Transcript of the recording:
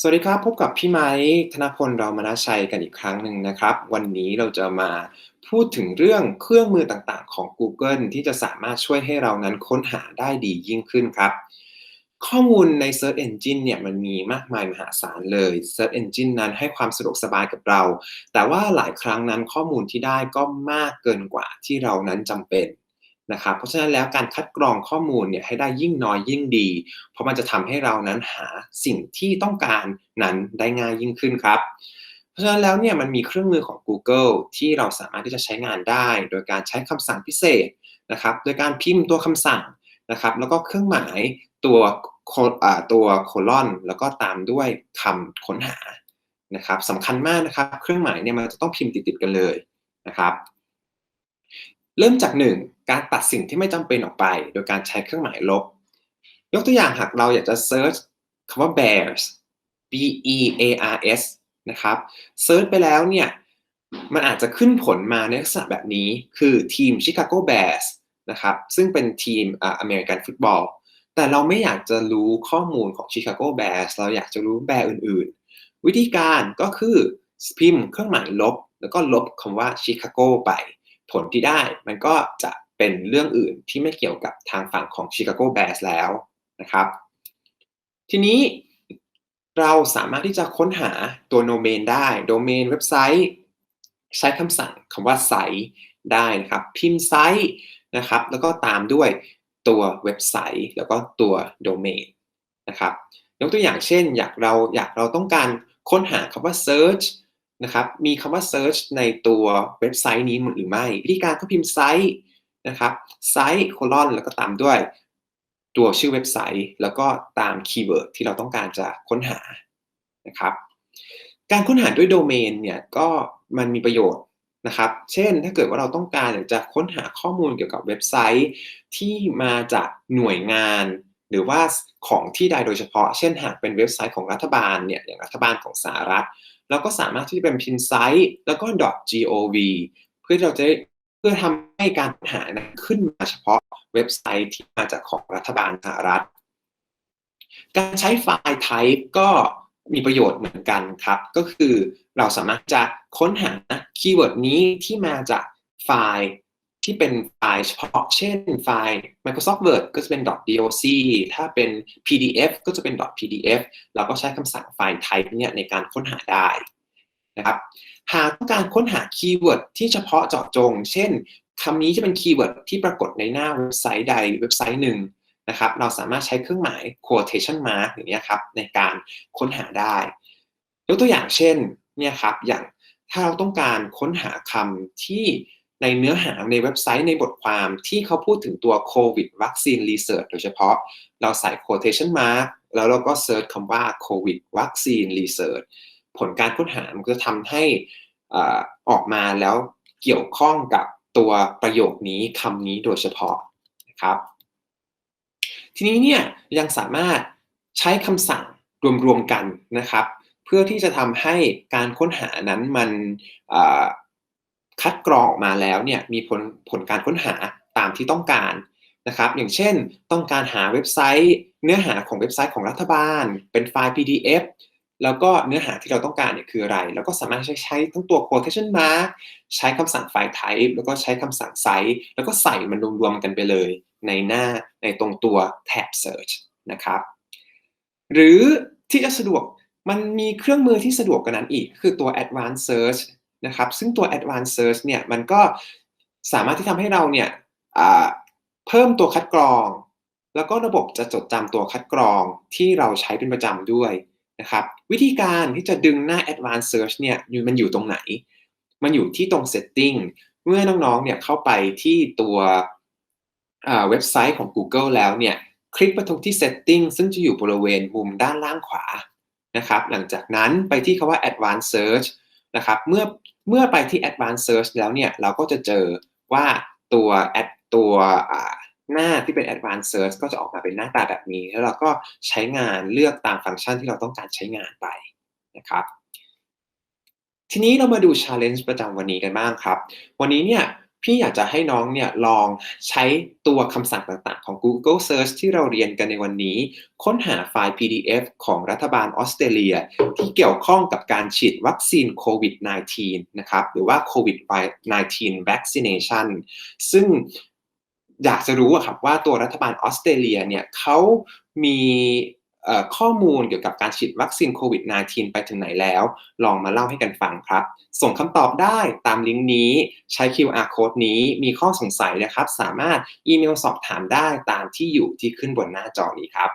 สวัสดีครับ พบกับพี่ไม้ธนพลเรามานาชัยกันอีกครั้งหนึ่งนะครับ วันนี้เราจะมาพูดถึงเรื่องเครื่องมือต่างๆ ของ Google ที่จะสามารถช่วยให้เรานั้นค้นหาได้ดียิ่งขึ้นครับ ข้อมูลใน Search Engine เนี่ยมันมีมากมายมหาศาลเลย Search Engine นั้นให้ความสะดวกสบายกับเรา แต่ว่าหลายครั้งนั้นข้อมูลที่ได้ก็มากเกินกว่าที่เรานั้นจำเป็น นะครับเพราะฉะนั้นแล้วการคัดกรองข้อมูลเนี่ยให้ได้ยิ่งน้อยยิ่งดี เพราะมันจะทำให้เรานั้นหาสิ่งที่ต้องการนั้นได้ง่ายยิ่งขึ้นครับ เพราะฉะนั้นแล้วเนี่ยมันมีเครื่องมือของ Google ที่เราสามารถที่จะใช้งานได้ โดยการใช้คำสั่งพิเศษนะครับโดยการพิมพ์ตัวคำสั่งนะครับ แล้วก็เครื่องหมายตัวตัวโคลอนแล้วก็ตามด้วยคำค้นหานะครับสำคัญมากนะครับ เครื่องหมายเนี่ยมันจะต้องพิมพ์ติดๆกันเลยนะครับ เริ่มจาก1 การตัดสิ่งที่ไม่จำเป็นออกไป โดยการใช้เครื่องหมายลบ ยกตัวอย่างหากเราอยากจะ search คำว่า bears b e a r s นะครับเซิร์ชไปแล้วเนี่ย มันอาจจะขึ้นผลมาในลักษณะแบบนี้ คือทีมชิคาโกแบร์สนะครับ ซึ่งเป็นทีมอเมริกันฟุตบอล แต่เราไม่อยากจะรู้ข้อมูลของชิคาโกแบร์สเราอยากจะรู้แบร์อื่น ๆ วิธีการก็คือพิมพ์เครื่องหมายลบ แล้วก็ลบคำว่าชิคาโกไป ผลที่ได้มันก็จะ เป็นเรื่องอื่นที่ไม่เกี่ยวกับทางฝั่งของชิคาโกแบร์สแล้วนะครับ ทีนี้เราสามารถที่จะค้นหาตัวโดเมนได้โดเมนเว็บไซต์ ใช้คำสั่งคำว่าไซต์ได้นะครับ พิมพ์ไซต์นะครับ แล้วก็ตามด้วยตัวเว็บไซต์ แล้วก็ตัวโดเมนนะครับยกตัวอย่างเช่น อยากเราอยากเราต้องการค้นหาคำว่า search นะครับ มีคำว่า search ในตัวเว็บไซต์นี้หรือไม่ วิธีการก็พิมพ์ไซต์ นะครับไซต์โคลอนแล้วก็ตามด้วยตัวชื่อเว็บไซต์ แล้วก็ตามคีย์เวิร์ดที่เราต้องการจะค้นหานะครับ การค้นหาด้วยโดเมนเนี่ยก็มันมีประโยชน์นะครับ เช่นถ้าเกิดว่าเราต้องการอยากจะค้นหาข้อมูลเกี่ยวกับเว็บไซต์ที่มาจากหน่วยงาน หรือว่าของที่ใดโดยเฉพาะ เช่นหากเป็นเว็บไซต์ของรัฐบาลเนี่ยอย่างรัฐบาลของสหรัฐเราก็สามารถที่จะเป็นพิมพ์ไซต์แล้วก็ .gov เพื่อเราจะ พื่อทำให้การหาขึ้นมาเฉพาะเว็บไซต์ที่มาจากของรัฐบาลสหรัฐ การใช้ไฟล์ type ก็มีประโยชน์เหมือนกันครับ ก็คือเราสามารถจะค้นหาคีย์เวิร์ดนี้ที่มาจากไฟล์ที่เป็นไฟล์เฉพาะ เช่นไฟล์ Microsoft Word ก็จะเป็น .doc ถ้าเป็น PDF ก็จะเป็น .pdf เราก็ใช้คำสั่งไฟล์ type เนี่ยในการค้นหาได้ นะครับ หากต้องการค้นหาคีย์เวิร์ดที่เฉพาะเจาะจง เช่นคำนี้จะเป็นคีย์เวิร์ดที่ปรากฏในหน้าเว็บไซต์ใดเว็บไซต์หนึ่งนะครับ เราสามารถใช้เครื่องหมาย quotation mark อย่างนี้ครับในการค้นหาได้ ยกตัวอย่างเช่นเนี่ยครับอย่างถ้าเราต้องการค้นหาคำที่ในเนื้อหาในเว็บไซต์ในบทความที่เขาพูดถึงตัว COVID Vaccine Research โดยเฉพาะ เราใส่ quotation mark แล้วเราก็เซิร์ชคำว่า COVID Vaccine Research ผลการค้นหามันจะทำให้ออกมาแล้วเกี่ยวข้องกับตัวประโยคนี้คำนี้โดยเฉพาะนะครับ ทีนี้เนี่ยยังสามารถใช้คำสั่งรวมๆกันนะครับ เพื่อที่จะทำให้การค้นหานั้นมันคัดกรองออกมาแล้วเนี่ยมีผลผลการค้นหาตามที่ต้องการนะครับ อย่างเช่นต้องการหาเว็บไซต์ เนื้อหาของเว็บไซต์ของรัฐบาล เป็นไฟล์ PDF แล้วก็เนื้อหาที่เราต้องการเนี่ยคืออะไร แล้วก็สามารถใช้ใช้ทั้งตัว quotation mark ใช้คำสั่งไฟล์ type แล้วก็ใช้คำสั่งไซส์แล้วก็ใส่มันรวมๆกันไปเลย ในหน้าในตรงตัวแท็บ search นะครับ หรือที่จะสะดวกมันมีเครื่องมือที่สะดวกกว่านั้นอีก คือตัว advanced search นะครับ ซึ่งตัว advanced search เนี่ยมันก็สามารถที่ทำให้เราเนี่ยเพิ่มตัวคัดกรอง แล้วก็ระบบจะจดจำตัวคัดกรองที่เราใช้เป็นประจำด้วย นะครับวิธีการที่จะดึงหน้า Advanced Search เนี่ยมันอยู่ตรงไหน มันอยู่ที่ตรง Setting เมื่อน้องๆเนี่ยเข้าไปที่ตัวเว็บไซต์ของ Google แล้วเนี่ยคลิกไปตรงที่ Setting ซึ่งจะอยู่บริเวณมุมด้านล่างขวานะครับหลังจากนั้นไปที่คำว่า Advanced Search นะครับเมื่อเมื่อไปที่ Advanced Search แล้วเนี่ยเราก็จะเจอว่าตัวแอดตัว หน้าที่เป็น Advanced Search ก็จะออกมาเป็นหน้าตาแบบนี้ แล้วเราก็ใช้งานเลือกตามฟังก์ชันที่เราต้องการใช้งานไปนะครับ ทีนี้เรามาดู Challenge ประจำวันนี้กันบ้างครับ วันนี้เนี่ยพี่อยากจะให้น้องเนี่ยลองใช้ตัวคำสั่งต่างๆ ของ Google Search ที่เราเรียนกันในวันนี้ ค้นหาไฟล์ PDF ของรัฐบาลออสเตรเลีย ที่เกี่ยวข้องกับการฉีดวัคซีนโควิด -19 นะครับ หรือว่าโควิด -19 vaccination ซึ่ง อยากจะรู้อะครับว่าตัวรัฐบาลออสเตรเลียเนี่ยเขามีข้อมูลเกี่ยวกับการฉีดวัคซีนโควิด -19 ไปถึงไหนแล้ว ลองมาเล่าให้กันฟังครับ ส่งคำตอบได้ตามลิงก์นี้ใช้ QR code นี้มีข้อสงสัยนะครับ สามารถอีเมลสอบถามได้ตามที่อยู่ที่ขึ้นบนหน้าจอนี้ครับ